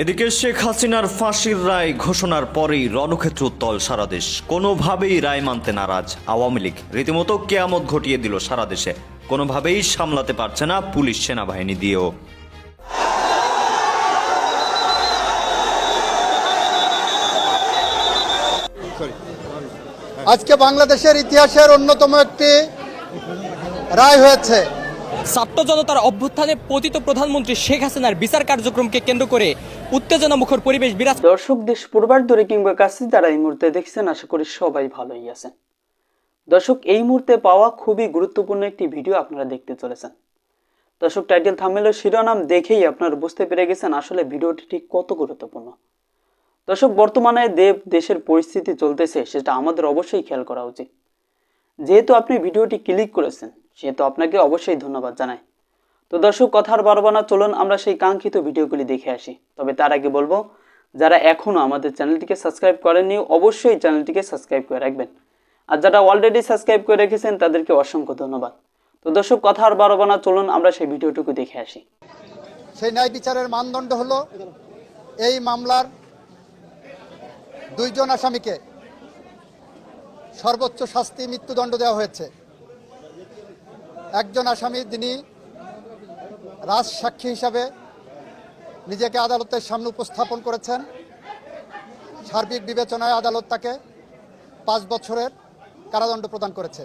এদিকে শেখ হাসিনার ফাঁসির রায় ঘোষণার পরেই রণক্ষেত্র উত্তল সারা দেশ। কোনোভাবেই রায় মানতে নারাজ আওয়ামী লীগ। রীতিমতো কেয়ামত ঘটিয়ে দিল সারা দেশে। কোনোভাবেই সামলাতে পারছে না পুলিশ সেনাবাহিনী দিয়েও। আজকে বাংলাদেশের ইতিহাসের অন্যতম একটি রায় হয়েছে। ছাত্র জনতার অভ্যুত্থানে পতিত প্রধানমন্ত্রী শেখ হাসিনার বিচার কার্যক্রমকে কেন্দ্র করে উত্তেজনা মুখর পরিবেশ বিরাজ দর্শক, দেশ পূর্বার দূরে কিংবা কাছে যারা এই মুহূর্তে দেখছেন, আশা করি সবাই ভালোই আছেন। দর্শক, এই মুহূর্তে পাওয়া খুবই গুরুত্বপূর্ণ একটি ভিডিও আপনারা দেখতে চলেছেন। দর্শক, টাইটেল থামেলের শিরোনাম দেখেই আপনারা বুঝতে পেরে গেছেন আসলে ভিডিওটি ঠিক কত গুরুত্বপূর্ণ। দর্শক, বর্তমানে দেব, দেশের পরিস্থিতি চলতেছে, সেটা আমাদের অবশ্যই খেয়াল করা উচিত। যেহেতু আপনি ভিডিওটি ক্লিক করেছেন সেহেতু আপনাকে অবশ্যই ধন্যবাদ জানাই তো দর্শক, কথার বারবার না চলুন আমরা সেই কাঙ্ক্ষিত ভিডিওগুলি দেখে আসি। তবে তার আগে বলব, যারা এখনও আমাদের চ্যানেলটিকে সাবস্ক্রাইব করেননি, অবশ্যই চ্যানেলটিকে সাবস্ক্রাইব করে রাখবেন। আর যারা অলরেডি সাবস্ক্রাইব করে রেখেছেন, তাদেরকে অসংখ্য ধন্যবাদ। তো দর্শক কথা আর বারবার না চলুন আমরা সেই ভিডিওটুকু দেখে আসি। সেই ন্যায় বিচারের মানদণ্ড হলো, এই মামলার দুইজন আসামিকে সর্বোচ্চ শাস্তি, মৃত্যুদণ্ড দেওয়া হয়েছে। একজন আসামি যিনি রাজ সাক্ষী হিসাবে নিজেকে আদালতের সামনে উপস্থাপন করেছেন। সার্বিক বিবেচনায় আদালত তাকে পাঁচ বছরের কারাদণ্ড প্রদান করেছে।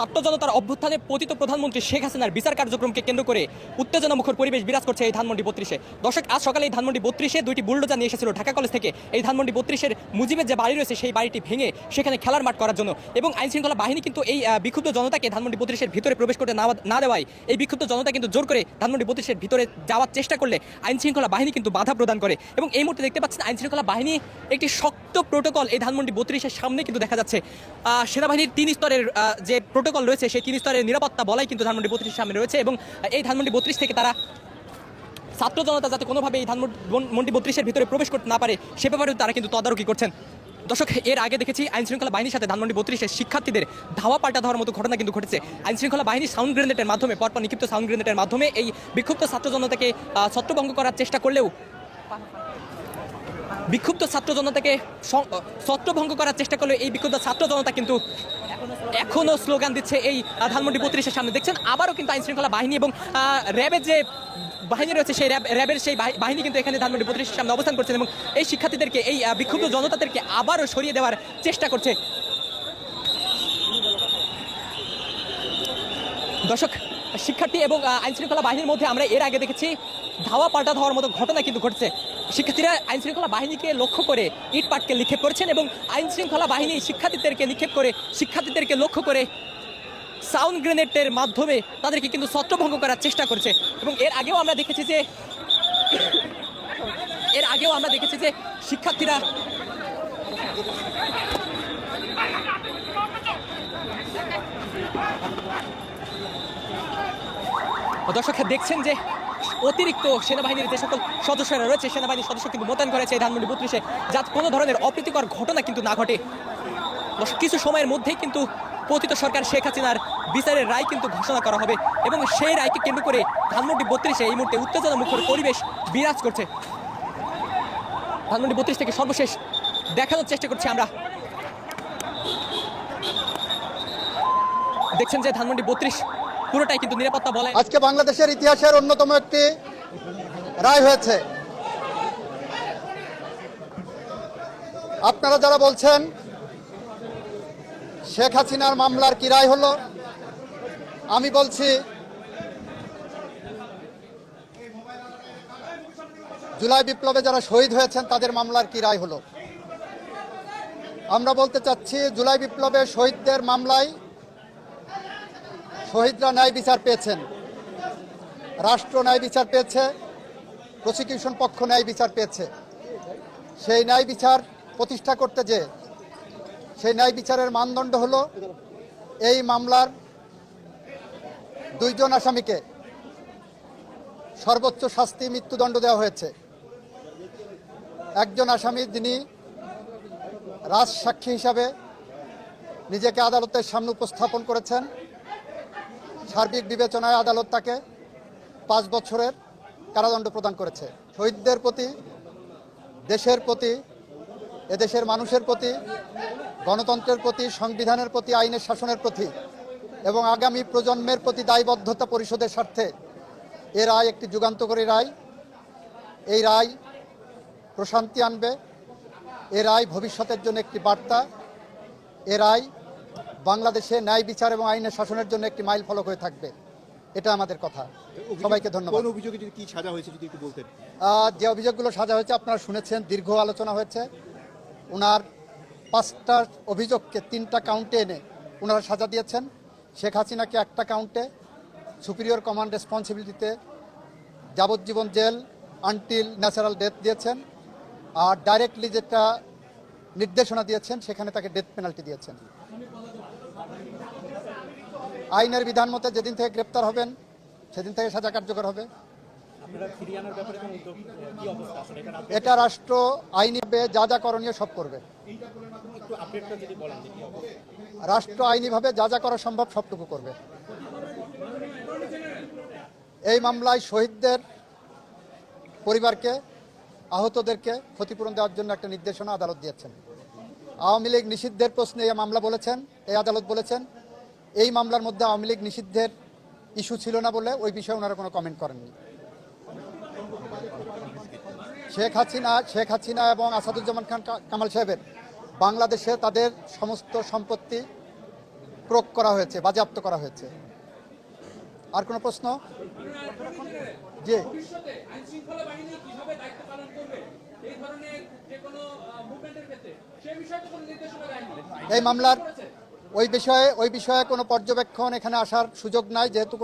ছাত্র জনতার অভ্যুত্থানে পতিত প্রধানমন্ত্রী শেখ হাসিনার বিচার কার্যক্রমকে কেন্দ্র করে উত্তেজনা মুখর পরিবেশ বিরাজ করছে এই ধানমন্ডি বত্রিশে। দর্শক, আজ সকালে এই ধানমন্ডি বত্রিশে দুইটি বুলডোজার নিয়ে এসেছিল ঢাকা কলেজ থেকে। এই ধানমন্ডি বত্রিশের মুজিবের যে বাড়ি রয়েছে, সেই বাড়িটি ভেঙে সেখানে খেলার মাঠ করার জন্য এবং আইন শৃঙ্খলা বাহিনী কিন্তু এই বিক্ষুব্ধ জনতাকে ধানমন্ডি বত্রিশের ভিতরে প্রবেশ করতে না দেওয়ায় এই বিক্ষুব্ধ জনতা কিন্তু জোর করে ধানমন্ডি বত্রিশের ভিতরে যাওয়ার চেষ্টা করলে আইন শৃঙ্খলা বাহিনী কিন্তু বাধা প্রদান করে। এবং এই মুহূর্তে দেখতে পাচ্ছেন আইন শৃঙ্খলা বাহিনী একটি শক্ত প্রোটোকল এই ধানমন্ডি বত্রিশের সামনে কিন্তু দেখা যাচ্ছে। সেনাবাহিনীর তিন স্তরের যে প্রোটোকল রয়েছে, সেই তিন স্তরের নিরাপত্তা বলাই কিন্তু ধানমন্ডি বত্রিশের সামনে রয়েছে এবং এই ধানমন্ডি বত্রিশ থেকে তারা ছাত্র জনতা যাতে কোনোভাবে এই ধানমন্ডি বত্রিশের ভিতরে প্রবেশ করতে না পারে, সে ব্যাপারেও তারা কিন্তু তদারকি করছেন। দর্শক, এর আগে দেখেছি আইন শৃঙ্খলা বাহিনীর সাথে ধানমন্ডি বত্রিশের শিক্ষার্থীদের ধাওয়া পাল্টা দেওয়ার মতো ঘটনা কিন্তু ঘটেছে। আইন শৃঙ্খলা বাহিনী সাউন্ড গ্রেনেডের মাধ্যমে, পরপর নিক্ষিপ্ত সাউন্ড গ্রেনেডের মাধ্যমে এই বিক্ষুব্ধ ছাত্র জনতাকে ছত্রভঙ্গ করার চেষ্টা করলেও বিক্ষুব্ধ ছাত্র জনতাকে ছত্রভঙ্গ করার চেষ্টা করলেও এই বিক্ষুব্ধ ছাত্র জনতা কিন্তু এখনও স্লোগান দিচ্ছে এই ধানমন্ডি বত্রিশের সামনে। দেখছেন, আবারও কিন্তু আইন শৃঙ্খলা বাহিনী এবং র্যাবের যে বাহিনী রয়েছে, সেই র্যাব র্যাবের সেই বাহিনী কিন্তু এখানে ধানমন্ডি বত্রিশের সামনে অবস্থান করছেন এবং এই শিক্ষার্থীদেরকে, এই বিক্ষুব্ধ জনতাদেরকে আবারও সরিয়ে দেওয়ার চেষ্টা করছে। দর্শক, শিক্ষার্থী এবং আইন শৃঙ্খলা বাহিনীর মধ্যে আমরা এর আগে দেখেছি, ধাওয়া পাল্টা ধাওয়ার মতো ঘটনা কিন্তু ঘটছে। শিক্ষার্থীরা আইন শৃঙ্খলা বাহিনীকে লক্ষ্য করে ইট পাটকে নিক্ষেপ করেছেন এবং আইন শৃঙ্খলা বাহিনী শিক্ষার্থীদেরকে নিক্ষেপ করে, শিক্ষার্থীদেরকে লক্ষ্য করে সাউন্ড গ্রেনেডের মাধ্যমে তাদেরকে কিন্তু ছত্রভঙ্গ করার চেষ্টা করছে এবং এর আগেও আমরা দেখেছি যে এর আগেও আমরা দেখেছি যে শিক্ষার্থীরা দর্শক, দেখছেন যে অতিরিক্ত সেনাবাহিনীর যে সকল সদস্যরা রয়েছে, সেনাবাহিনীর সদস্য কিন্তু মোতায়েন করেছে এই ধানমন্ডি বত্রিশে। যাতে কোনো ধরনের অপ্রীতিকর ঘটনা কিন্তু না ঘটে। কিছু সময়ের মধ্যেই কিন্তু পতিত সরকার শেখ হাসিনার বিচারের রায় কিন্তু ঘোষণা করা হবে এবং সেই রায়কে কেন্দ্র করে ধানমন্ডি বত্রিশে এই মুহূর্তে উত্তেজনা মুখর পরিবেশ বিরাজ করছে। ধানমন্ডি বত্রিশ থেকে সর্বশেষ দেখানোর চেষ্টা করছি আমরা। দেখছেন যে ধানমন্ডি বত্রিশ পুরোটাই কিন্তু নিরাপত্তা বলে আজকে বাংলাদেশের ইতিহাসের অন্যতম একটি রায় হয়েছে। আপনারা যারা বলছেন শেখ হাসিনার মামলার কি রায় হলো, আমি বলছি, জুলাই বিপ্লবে যারা শহীদ হয়েছেন, তাদের মামলার কি রায় হলো? আমরা বলতে চাচ্ছি, জুলাই বিপ্লবে শহীদদের মামলায় শহীদরা ন্যায় বিচার পেয়েছেন, রাষ্ট্র ন্যায় বিচার পেয়েছে প্রসিকিউশন পক্ষ ন্যায় বিচার পেয়েছে। সেই ন্যায় বিচার প্রতিষ্ঠা করতে যে, সেই ন্যায় বিচারের মানদণ্ড হলো এই মামলার দুইজন আসামিকে সর্বোচ্চ শাস্তি মৃত্যুদণ্ড দেওয়া হয়েছে। একজন আসামি যিনি রাজসাক্ষী হিসাবে নিজেকে আদালতের সামনে উপস্থাপন করেছেন সার্বিক বিবেচনায় আদালত তাকে পাঁচ বছরের কারাদণ্ড প্রদান করেছে। শহীদদের প্রতি, দেশের প্রতি, এদেশের মানুষের প্রতি, গণতন্ত্রের প্রতি, সংবিধানের প্রতি, আইনের শাসনের প্রতি এবং আগামী প্রজন্মের প্রতি দায়বদ্ধতা পরিশোধের স্বার্থে এ রায় একটি যুগান্তকারী রায়। এই রায় প্রশান্তি আনবে। এ রায় ভবিষ্যতের জন্য একটি বার্তা। এ রায় বাংলাদেশে ন্যায় বিচার এবং আইনের শাসনের জন্য একটি মাইল ফলক হয়ে থাকবে। এটা আমাদের কথা। সবাইকে ধন্যবাদ। অভিযোগে যদি কি সাজা হয়েছে যদি একটু বলতেন। যে অভিযোগগুলো সাজা হয়েছে আপনারা শুনেছেন দীর্ঘ আলোচনা হয়েছে। ওনার পাঁচটা অভিযোগকে তিনটা কাউন্টে এনে ওনারা সাজা দিয়েছেন। শেখ হাসিনাকে একটা কাউন্টে সুপিরিয়র কমান্ড রেসপন্সিবিলিটিতে যাবজ্জীবন জেল আনটিল ন্যাচারাল ডেথ দিয়েছেন। আর ডাইরেক্টলি যেটা নির্দেশনা দিয়েছেন সেখানে তাকে ডেথ পেনাল্টি দিয়েছেন। আইনের বিধান মতে যেদিন থেকে গ্রেপ্তার হবেন সেদিন থেকে সাজা কার্যকর হবে। এটা রাষ্ট্র আইনিভাবে যা যা করণীয় সব করবে। রাষ্ট্র আইনিভাবে যা যা করা সম্ভব সবটুকু করবে। এই মামলায় শহীদদের পরিবারকে আহতদেরকে ক্ষতিপূরণ দেওয়ার জন্য একটা নির্দেশনা আদালত দিয়েছেন। আওয়ামী লীগ নিষিদ্ধের প্রশ্নে এই মামলা বলেছেন এই আদালত বলেছেন এই মামলার মধ্যে আওয়ামী লীগ নিষিদ্ধের ইস্যু ছিল না বলে ওই বিষয়ে ওনারা কোনো কমেন্ট করেননি। শেখ হাসিনা শেখ হাসিনা এবং আসাদুজ্জামান খান কামাল সাহেবের বাংলাদেশে তাদের সমস্ত সম্পত্তি প্রয়োগ করা হয়েছে, বাজেয়াপ্ত করা হয়েছে। আর কোনো প্রশ্ন? জি। এই মামলার ওই বিষয়ে ওই বিষয়ে কোনো পর্যবেক্ষণ এখানে আসার সুযোগ নাই যেহেতু